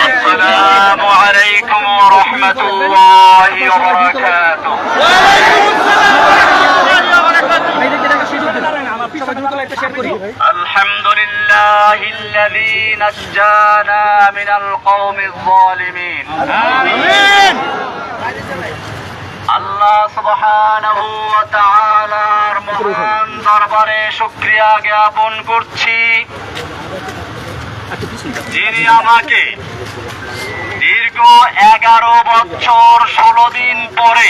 السلام عليكم ورحمة الله وبركاته الحمد لله الذي نجانا من القوم الظالمين آمين আল্লাহ সুবহানাহু ওয়া তাআলার মহান দরবারে শুকরিয়া জ্ঞাপন করছি যিনি আমাকে দীর্ঘ এগারো বছর ষোলো দিন পরে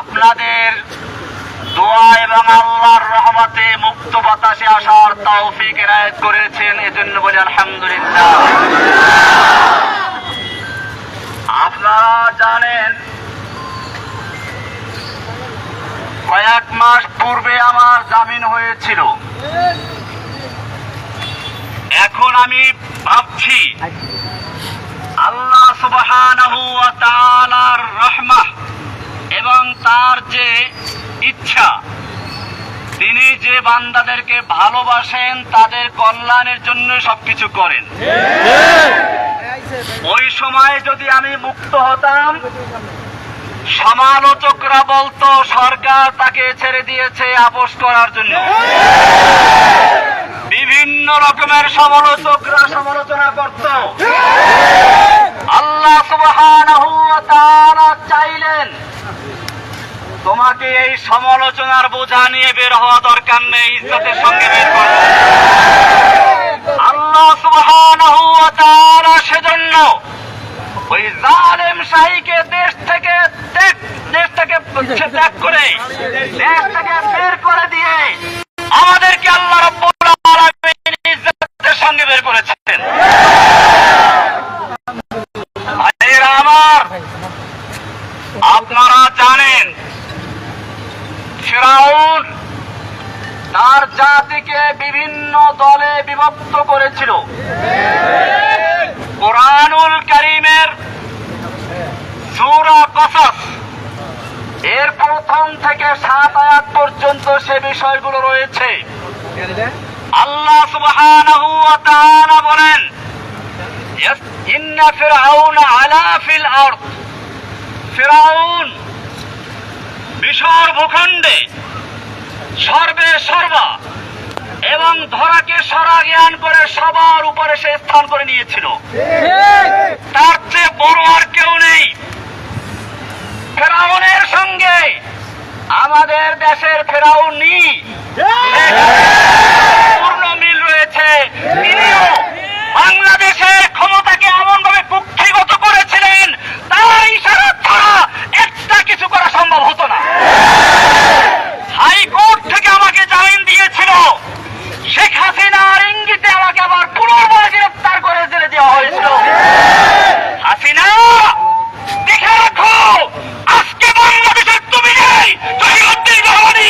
আপনাদের দোয়া এবং আল্লাহর মুক্ত বাতাসে আসার তৌফিক এনায়েত করেছেন, এজন্য বলি আলহামদুলিল্লাহ। আপনারা জানেন, কয়েক মাস পূর্বে আমার জামিন হয়েছিল। এখন আমি ভাবছি, আল্লাহ সুবহানাহু রহমত এবং তার যে ইচ্ছা, তিনি যে বান্দাদেরকে ভালোবাসেন, তাদের কল্যাণের জন্য সবকিছু করেন। ওই সময় যদি আমি মুক্ত হতাম, সমালোচকরা বলতো, সরকার তাকে ছেড়ে দিয়েছে, আপোষ করার জন্য। বিভিন্ন রকমের সমালোচকরা সমালোচনা করত। আল্লাহ তাআলা চাইলেন, তোমাকে এই সমালোচনার বোঝা নিয়ে বের হওয়া দরকার নেই, ইজ্জতের সঙ্গে বের করো। আল্লাহ ওয়া সেজন্য ওই জালেম শাহীকে দেশ থেকে দেশ থেকে ত্যাগ করে, দেশ থেকে বের করে দিয়ে আমাদেরকে আল্লাহ রাব্বুল আলামিন ইজ্জতের সঙ্গে বের করেছেন ভাইয়েরা আমার আপনারা জানেন ফেরাউন তার জাতিকে বিভিন্ন দলে বিভক্ত করেছিল কোরআনুল করিমের সূরা কসস এর প্রথম থেকে সাত আয়াত পর্যন্ত সে বিষয়গুলো রয়েছে আল্লাহ সুবহানাহু ওয়া তাআলা বলেন ইন্না ফিরআউনা আলা ফিল আরদ। মিশর ভূখণ্ডে সর্বে সর্বা এবং ধরাকে সরা জ্ঞান করে সবার উপরে সে স্থান করে নিয়েছিল। তার চেয়ে বড় আর কেউ নেই। ফেরাউনের সঙ্গে আমাদের দেশের ফেরাউনি পূর্ণ মিল রয়েছে। তিনিও বাংলাদেশের ক্ষমতাকে এমন ভাবে কুক্ষিগত করেছিলেন তার ইশারা ছাড়া একটা কিছু করা সম্ভব হতো না। হাইকোর্ট থেকে আমাকে জামিন দিয়েছিল। শেখ হাসিনার ইঙ্গিতে আমাকে আবার পুনর্বার গ্রেপ্তার করে জেলে দেওয়া হয়েছিল হাসিনা দেখে রাখো আজকে বাংলাদেশের তুমি নেই জহিরুদ্দিন রহমানি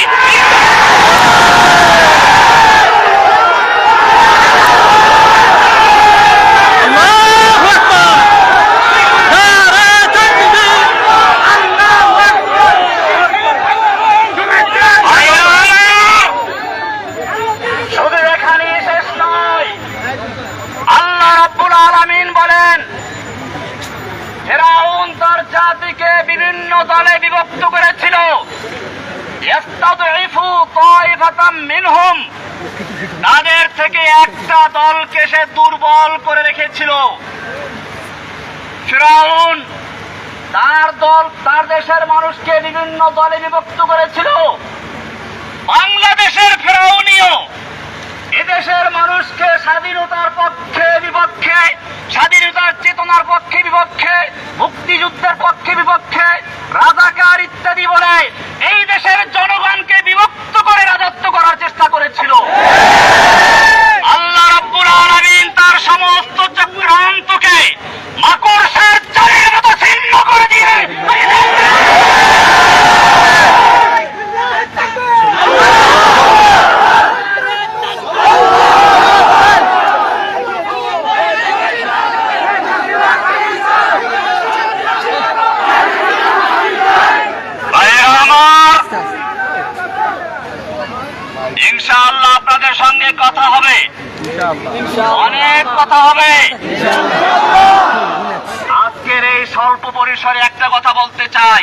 শুধু এখানেই শেষ নয় আল্লাহ রাব্বুল আলামিন বলেন, ফেরাউন তার জাতিকে বিভিন্ন দলে বিভক্ত করেছিল। তাদের থেকে একটা দলকে সে দুর্বল করে রেখেছিল। ফেরাউন তার দল, তার দেশের মানুষকে বিভিন্ন দলে বিভক্ত করেছিল। বাংলাদেশের ফেরাউনিও এদেশের মানুষকে স্বাধীনতার পক্ষে বিপক্ষে স্বাধীনতার চেতনার পক্ষে বিপক্ষে মুক্তিযুদ্ধের পক্ষে বিপক্ষে রাজাকার ইত্যাদি বলে এই দেশের জনগণকে বিভক্ত করে রাজত্ব করার চেষ্টা করেছিল আল্লাহ রাব্বুল আলামিন তার সমস্ত চক্রান্তকে মাকড়সার জালের মতো ছিন্ন করে দিয়ে ভাইয়েরা আমার ইনশাআল্লাহ আপনাদের সঙ্গে কথা হবে অনেক কথা হবে আজকের এই স্বল্প পরিসরে একটা কথা বলতে চাই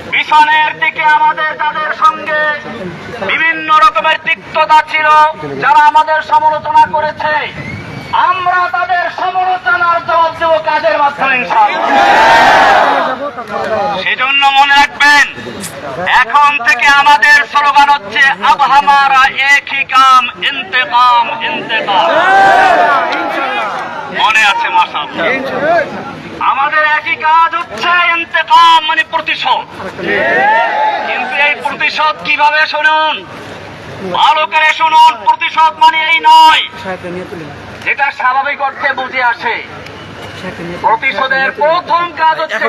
মিশনের দিকে আমাদের তাদের সঙ্গে বিভিন্ন রকমের তিক্ততা ছিল, যারা আমাদের সমালোচনা করেছে। আমরা তাদের সমালোচনার জবাব দেবো কাজের মাধ্যমে। সেজন্য মনে রাখবেন, এখন থেকে আমাদের স্লোগান হচ্ছে, আব হামারা একই কাম, ইন্তেকাম ইন্তেকাম মনে আছে মাসাল আমাদের একই কাজ হচ্ছে ইন্তেকাম মানে প্রতিশোধ। কিন্তু এই প্রতিশোধ কীভাবে শুনুন? ভালো করে শুনুন প্রতিশোধ মানে এই নয়। যেটা স্বাভাবিক অর্থে বুঝে আসে। প্রতিশোধের প্রথম কাজ হচ্ছে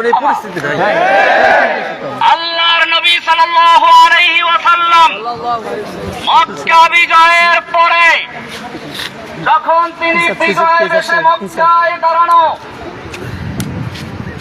আল্লাহর নবী সাল্লাল্লাহু আলাইহি ওয়াসাল্লাম মক্কা বিজয়ের পরে যখন তিনি বিজয় দেশে মক্কায় দাঁড়ানো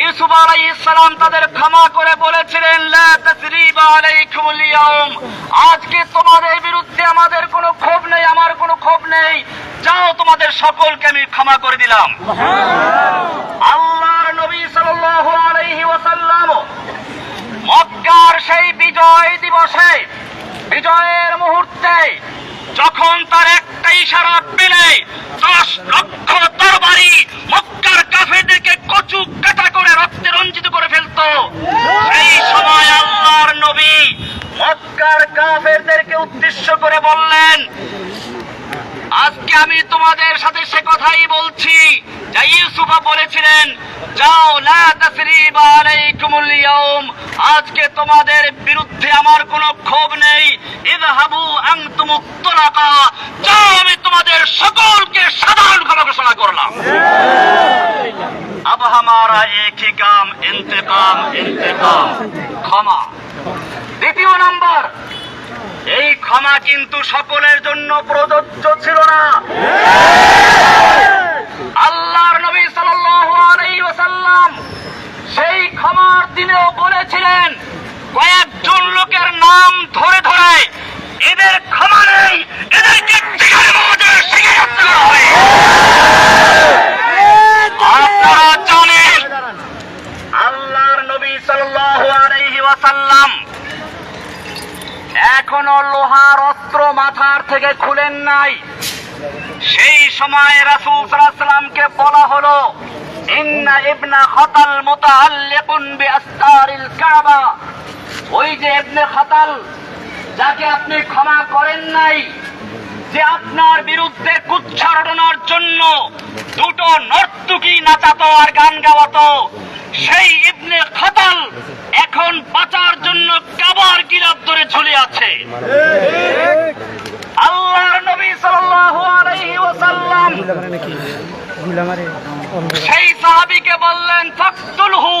ইউসুফ আলাইহিস সালাম তাদের ক্ষমা করে বলেছিলেন, লা তাসরিবা আলাইকুমুল ইয়াউম আজকে তোমাদের বিরুদ্ধে আমাদের কোনো ক্ষোভ নেই, আমার কোনো ক্ষোভ নেই। যাও, তোমাদের সকলকে আমি ক্ষমা করে দিলাম। আল্লাহর নবী সাল্লাল্লাহু আলাইহি ওয়াসাল্লাম মক্কার সেই বিজয় দিবসে, বিজয়ের মুহূর্তে যখন তার একটা ইশারা পেলে, দশ লক্ষ তরবারি মক্কার কাফেরদেরকে কচু কাটা করে রক্তে রঞ্জিত করে ফেলতো। সেই সময় আল্লাহর নবী মক্কার কাফেরদেরকে উদ্দেশ্য করে বললেন, আজকে আমি তোমাদের সাথে সে কথাই বলছি। যা ইউসুফা বলেছিলেন, যাও আজকে তোমাদের বিরুদ্ধে আমার কোনো ক্ষোভ নেই। ইযহাবু বারাকা আমি তোমাদের সকলকে সাধারণ ক্ষমা ঘোষণা করলাম। আব হামারা একই কাম ইন্তেকাম ইন্তেকাম। ক্ষমা। দ্বিতীয় নাম্বার, এই ক্ষমা কিন্তু সকলের জন্য প্রযোজ্য ছিল না। আল্লাহর নবী সাল্লাম সেই ক্ষমার দিনেও বলেছিলেন, কয়েকজন লোকের নাম ধরে ধরে এদের ক্ষমা নেই এদেরকে হবে। আপনারা জানেন, আল্লাহর নবী সাল্লাল্লাহু আলাইহি ওয়াসাল্লাম এখনও লোহার অস্ত্র মাথার থেকে খুলেন নাই। সেই সময় রাসূল সাল্লাল্লাহু বলা হলো, ইন্না ইবনা খাতাল মুতাআল্লিকুন বিআসতারিল কাবা। ওই যে ইবনে খাতাল যাকে আপনি ক্ষমা করেন নাই, যে আপনার বিরুদ্ধে কুচ্ছারণার জন্য দুটো নর্তকী নাচাতো আর গান গাওয়াতো, সেই ইবনে খাতাল এখন বাঁচার জন্য কাবার গিরাপ ধরে ঝুলে আছে। আল্লাহর নবী সাল্লাল্লাহু আলাইহি ওয়াসাল্লাম সেই সাহাবীকে বললেন, ফাকতুলহু,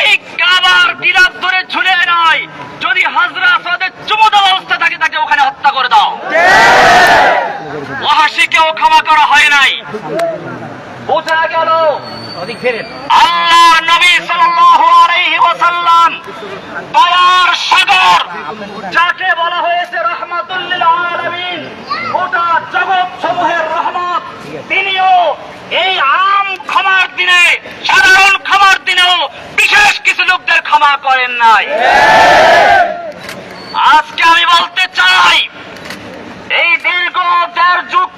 এই কাবার গিরাত ধরে ছুলে নয়। যদি হাজরা আসাদের চুমু অবস্থা থাকে তাকে ওখানে হত্যা করে দাও। ওহাসিকেও ক্ষমা করা হয় নাই। বোঝা গেল? আল্লাহ নবী সাল্লাল্লাহু আলাইহি ওয়াসাল্লাম দয়ার সাগর যাকে বলা হয়েছে রাহমাতুল লিল আলামিন গোটা জগৎ সমূহের রহমত তিনিও এই আ ক্ষমার দিনে, সাধারণ ক্ষমার দিনেও বিশেষ কিছু লোকদের ক্ষমা করেন নাই। আজকে আমি বলতে চাই, এই দীর্ঘ দেড় যুগ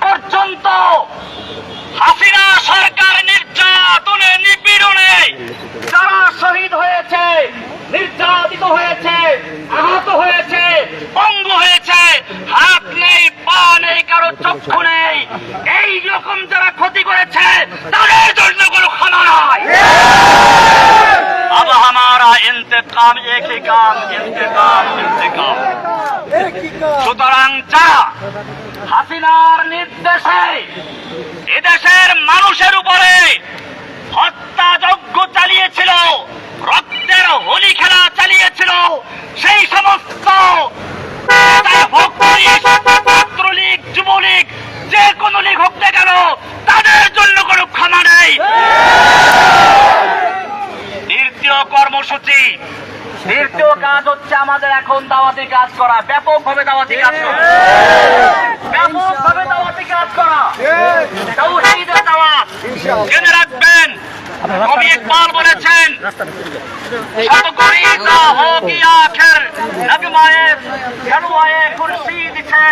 হাসিনার নির্দেশে এদেশের মানুষের উপরে হত্যাযজ্ঞ চালিয়েছিল রক্তের হোলি খেলা চালিয়েছিল সেই সমস্ত ছাত্রলীগ যুবলীগ যে কোনো লীগ হোক না কেন তাদের জন্য কোনো ক্ষমা নেই। তৃতীয় কর্মসূচি তৃতীয় কাজ হচ্ছে আমাদের এখন দাওয়াতি কাজ করা। ব্যাপকভাবে দাওয়াতি কাজ করা। ব্যাপকভাবে দাওয়াতি কাজ করা। দাওয়াত। জেনে রাখবেন কবি ইকবাল বলেছেন সব গরিতা হো কি আখের? নগমায়ে গড়ওয়ায়ে খুরশিদ ছে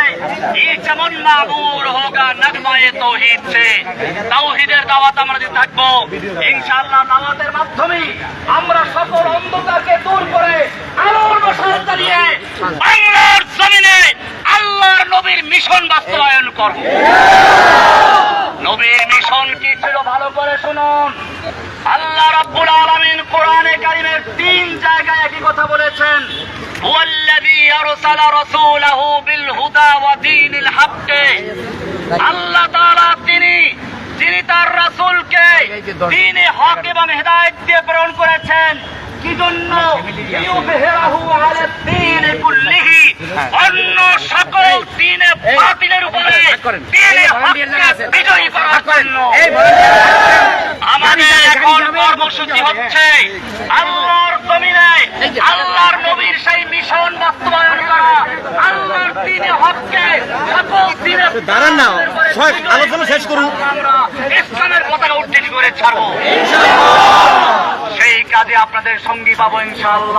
এই যেমন মাবুর হোগা নগমায়ে তৌহিদ ছে তাওহীদের দাওয়াত আমরা দিতে থাকব। ইনশাআল্লাহ দাওয়াতের মাধ্যমে আমরা সকল অন্ধকারকে দূর করে আলোর মশাল চালিয়ে বাংলার জমিনে আল্লাহর নবীর মিশন বাস্তবায়ন করব। আল্লাহ রাব্বুল আলামিন কোরআনে কারিমের তিন জায়গায় একই কথা বলেছেন। আল্লাহ তাআলা তিনি যিনি তার রাসূলকে হক এবং হেদায়েত দিয়ে প্রেরণ করেছেন। কি জন্য ইউবহিরাহু আলা কুল্লিহি। অন্য সকল দ্বীনে বাতিলের উপরে হককে বিজয়ী করার জন্য। আমাদের এখন কর্মসূচি হচ্ছে আল্লাহর জমিনে আল্লাহর নবীর সেই মিশন বাস্তবায়ন করা আল্লাহর দিনে হককে সকল দিনে দাঁড়ান না, আলোচনা শেষ করুন। আমরা ইসলামের পতাকা উত্তীর্ণ করে ছাড়বো। সেই কাজে আপনাদের সঙ্গী পাবো ইনশাআল্লাহ।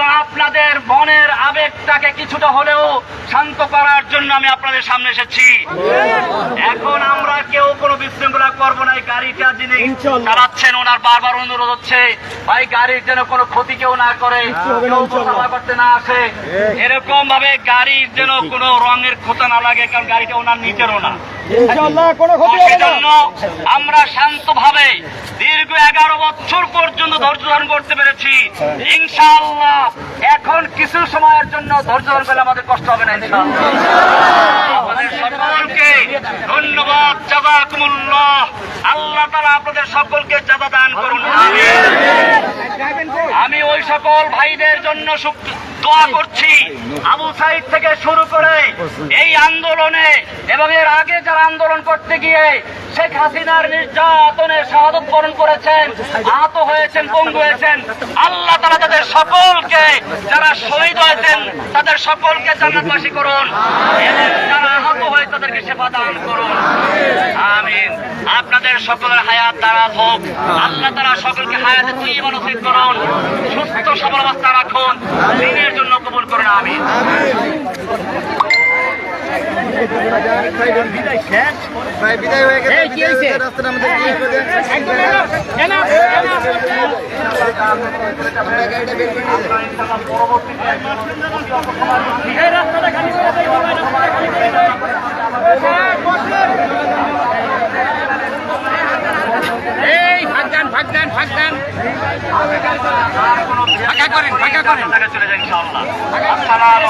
এবং আপনাদের মনের আবেগটাকে কিছুটা হলেও শান্ত করার জন্য আমি আপনাদের সামনে এসেছি। এখন আমরা কেউ কোনো বিশৃঙ্খলা করব না এই গাড়িটা যিনি চালাচ্ছেন ওনার বারবার অনুরোধ হচ্ছে ভাই গাড়ির যেন কোনো ক্ষতি কেউ না করে কেউ করতে না আসে এরকম ভাবে গাড়ির যেন কোনো রঙের ক্ষতি না লাগে কারণ গাড়িটা ওনার নিজেরও না। কোনো ক্ষতি হবে না। আমরা শান্তভাবে দীর্ঘ এগারো বছর পর্যন্ত ধৈর্য ধারণ করতে পেরেছি। ইনশাআল্লাহ এখন কিছু সময়ের জন্য ধৈর্য ধারণ করলে আমাদের কষ্ট হবে না আমাদের সকলকে ধন্যবাদ, জাজাকুমুল্লাহ। আল্লাহ তাআলা আপনাদের সকলকে জাযা দান করুন। আমি ওই সকল ভাইদের জন্য দোয়া করছি। আবু সাইদ থেকে শুরু করে এই আন্দোলনে এবং এর আগে যারা আন্দোলন করতে গিয়ে শেখ হাসিনার নির্যাতনে শাহাদত বরণ করেছেন, আহত হয়েছেন, পঙ্গু হয়েছেন। আল্লাহ তারা তাদের সকলকে, যারা শহীদ হয়েছেন, তাদের সকলকে জান্নাতবাসী করুন। যারা আহত হয়ে তাদেরকে সেবা দান করুন। আমিন। আপনাদের সকলের হায়াত দারাজ হোক। আল্লাহ তারা সকলকে হায়াতে তুই নসিব করুন। সুস্থ সবল অবস্থা রাখুন। দিনের জন্য কবুল করুন, আমিন। ভাই এই ভাগদান ভাগদান ভাগদান ফাঁকা করেন ফাঁকা করেন। চলে আসসালামু